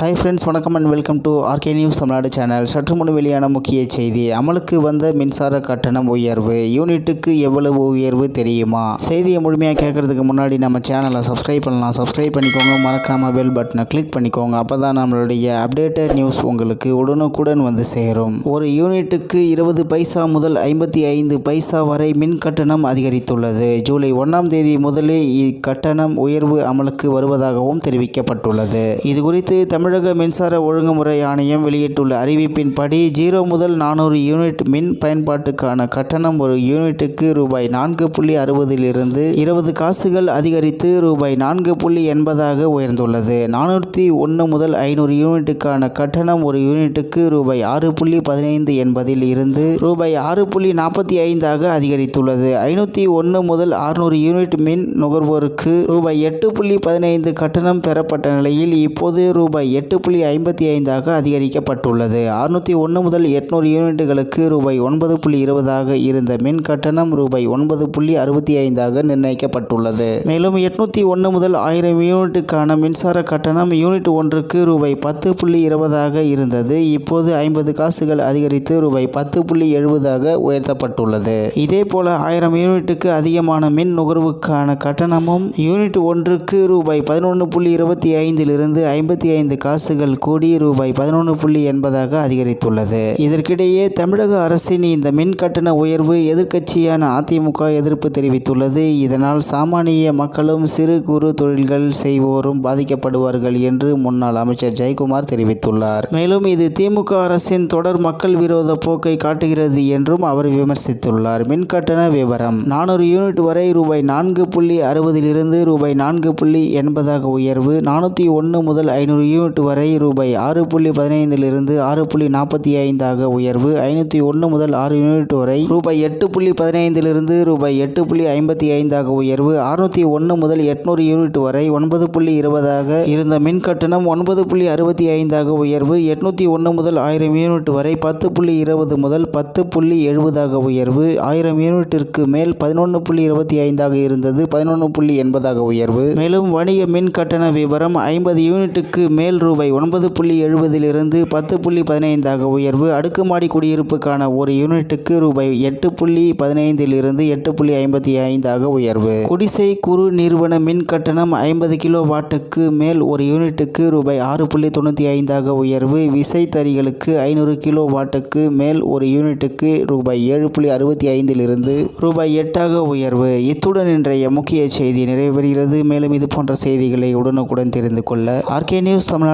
Hi friends வணக்கம் and welcome to RK news Tamil Nadu channel சற்று முன் வெளியான முக்கிய செய்தி அமலுக்கு வந்த மின்சார கட்டணம் உயர்வு. யூனிட்டுக்கு எவ்வளவு உயர்வு தெரியுமா? செய்தியை முழுமையாக கேட்கறதுக்கு முன்னாடி நம்ம சேனலை சப்ஸ்கிரைப் பண்ணலாம். சப்ஸ்கிரைப் பண்ணிக்கோங்க மறக்காமல் பெல் பட்டனை கிளிக் பண்ணிக்கோங்க. அப்போ தான் நம்மளுடைய அப்டேட்டட் நியூஸ் உங்களுக்கு உடனுக்குடன் வந்து சேரும். ஒரு யூனிட்டுக்கு இருபது பைசா முதல் ஐம்பத்தி ஐந்து பைசா வரை மின் கட்டணம் அதிகரித்துள்ளது. ஜூலை ஒன்றாம் தேதி முதலே இக்கட்டணம் உயர்வு அமலுக்கு வருவதாகவும் தெரிவிக்கப்பட்டுள்ளது. இது குறித்து தமிழக மின்சார ஒழுங்குமுறை ஆணையம் வெளியிட்டுள்ள அறிவிப்பின்படி ஜீரோ முதல் நானூறு யூனிட் மின் பயன்பாட்டுக்கான கட்டணம் ஒரு யூனிட்டுக்கு ரூபாய் நான்கு புள்ளி அறுபதிலிருந்து இருபது காசுகள் அதிகரித்து ரூபாய் நான்கு புள்ளி எண்பதாக உயர்ந்துள்ளது. நானூற்றி ஒன்று முதல் ஐநூறு யூனிட்டுக்கான கட்டணம் ஒரு யூனிட்டுக்கு ரூபாய் ஆறு புள்ளி பதினைந்து என்பதில் இருந்து ரூபாய் ஆறு புள்ளி நாற்பத்தி ஐந்தாக அதிகரித்துள்ளது. ஐநூற்றி ஒன்று முதல் அறுநூறு யூனிட் மின் நுகர்வோருக்கு ரூபாய் எட்டு புள்ளி பதினைந்து கட்டணம் பெறப்பட்ட நிலையில் இப்போது ரூபாய் எட்டு புள்ளி ஐம்பத்தி ஐந்தாக அதிகரிக்கப்பட்டுள்ளது. அறுநூற்றி ஒன்று முதல் எட்நூறு யூனிட்டுகளுக்கு ரூபாய் ஒன்பது புள்ளி இருபதாக இருந்த மின் கட்டணம் ரூபாய் ஒன்பது புள்ளி அறுபத்தி ஐந்தாக நிர்ணயிக்கப்பட்டுள்ளது. மேலும் எட்நூற்றி ஒன்று முதல் ஆயிரம் யூனிட்டுக்கான மின்சார கட்டணம் யூனிட் ஒன்றுக்கு ரூபாய் பத்து புள்ளி இருபதாக இருந்தது. இப்போது ஐம்பது காசுகள் அதிகரித்து ரூபாய் பத்து புள்ளி எழுபதாக உயர்த்தப்பட்டுள்ளது. இதே போல ஆயிரம் யூனிட்டுக்கு அதிகமான மின் நுகர்வுக்கான கட்டணமும் யூனிட் ஒன்றுக்கு ரூபாய் பதினொன்று புள்ளி இருபத்தி ஐந்திலிருந்து ஐம்பத்தி ஐந்து காசுகள் கூடி ரூபாய் பதினொன்று புள்ளி எண்பதாக அதிகரித்துள்ளது. இதற்கிடையே தமிழக அரசின் இந்த மின் கட்டண உயர்வு எதிர்க்கட்சியான அதிமுக எதிர்ப்பு தெரிவித்துள்ளது. இதனால் சாமானிய மக்களும் சிறு குறு தொழில்கள் செய்வோரும் பாதிக்கப்படுவார்கள் என்று முன்னாள் அமைச்சர் ஜெயக்குமார் தெரிவித்துள்ளார். மேலும் இது திமுக அரசின் தொடர் மக்கள் விரோத போக்கை காட்டுகிறது என்றும் அவர் விமர்சித்துள்ளார். மின் கட்டண விவரம். நானூறு யூனிட் வரை ரூபாய் நான்கு புள்ளி அறுபதிலிருந்து ரூபாய் நான்கு புள்ளி எண்பதாக உயர்வு. நானூற்றி ஒன்று முதல் ஐநூறு யூனிட் வரை ரூபாய். ஆறு புள்ளி பதினைந்திலிருந்து ஆறு புள்ளி நாற்பத்தி ஐந்தாக உயர்வு. ஐநூற்றி ஒன்று முதல் ஆறு யூனிட் வரை ரூபாய் எட்டு புள்ளி பதினைந்திலிருந்து ரூபாய் எட்டு புள்ளி ஐம்பத்தி ஐந்தாக உயர்வு. அறுநூற்றி ஒன்று முதல் எட்நூறு யூனிட் வரை ஒன்பது புள்ளி இருபதாக இருந்த மின் கட்டணம் ஒன்பது புள்ளி அறுபத்தி ஐந்தாக உயர்வு. எட்நூற்றி ஒன்று முதல் ஆயிரம் யூனிட் வரை பத்து புள்ளி இருபது முதல் பத்து புள்ளி எழுபதாக உயர்வு. ஆயிரம் யூனிட்டிற்கு மேல் பதினொன்று புள்ளி இருபத்தி ஐந்தாக இருந்தது. பதினொன்று புள்ளி எண்பதாக உயர்வு. மேலும் வணிக மின் கட்டண விவரம் ஐம்பது யூனிட்டுக்கு மேல் ரூபாய் ஒன்பது புள்ளி எழுபதிலிருந்து பத்து புள்ளி பதினைந்தாக உயர்வு. அடுக்குமாடி குடியிருப்புக்கான ஒரு யூனிட்டுக்கு ரூபாய் எட்டு புள்ளி பதினைந்திலிருந்து எட்டு புள்ளி ஐம்பத்தி ஐந்தாக உயர்வு. குடிசை குறு நிறுவன மின் கட்டணம் ஐம்பது கிலோ வாட்டுக்கு மேல் ஒரு யூனிட்டுக்கு ரூபாய் ஆறு புள்ளி தொண்ணூற்றி ஐந்தாக உயர்வு. விசைத்தறிகளுக்கு ஐநூறு கிலோ வாட்டுக்கு மேல் ஒரு யூனிட்டுக்கு ரூபாய் ஏழு புள்ளி அறுபத்தி ஐந்திலிருந்து ரூபாய் எட்டாக உயர்வு. இத்துடன் இன்றைய முக்கிய செய்தி நிறைவேறுகிறது மேலும் இது போன்ற செய்திகளை உடனுக்குடன் தெரிந்து கொள்ள ஆர்கே நியூஸ் தமிழ்நாடு